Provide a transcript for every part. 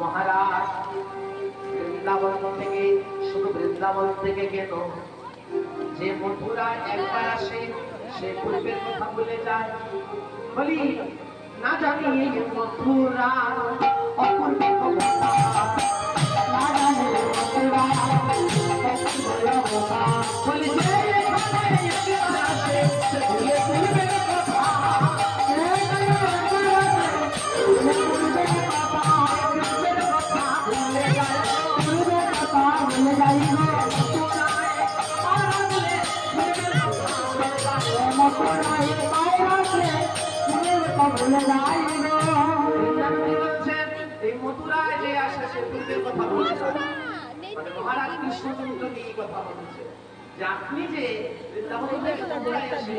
মহারাজ, বৃন্দাবন থেকে, শুধু বৃন্দাবন থেকে গেল যে মথুরা একবার আসে, সে পূর্বের কথা বলে যায়। বলি, না জানি মথুরা অপূর্বের মথুরায় যে আসে সে পূর্বের কথা বলে মানে মহারাজ কৃষ্ণচন্দ্র নিয়ে কথা বলেছে, যে আপনি যে বৃন্দাবন মথুরায় আসে।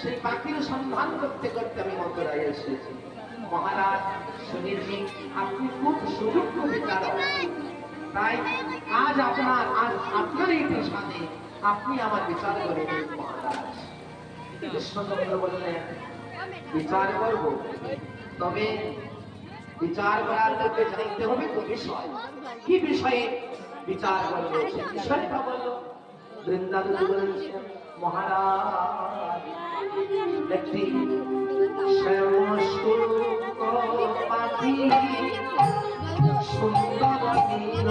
সেই পাখির সন্ধান করতে করতে আমি মথুরায় এসেছি। মহারাজ শুনেছি আপনি খুব সুযোগ্য বিচারক তাই আজ আপনার আজ আপনার এই প্রসাদে আপনি আমার বিচার করে দিন, মহারাজ। কৃষ্ণচন্দ্র বললেন, বিচার করব। তবে বিচার করার করতে জানতে হবে তো বিষয়। কি বিষয়ে বিচার করব সে বিষয়টা বলল বৃন্দাবন মহারাজ একটি শ্যামশুক পাখি সুন্দর নীল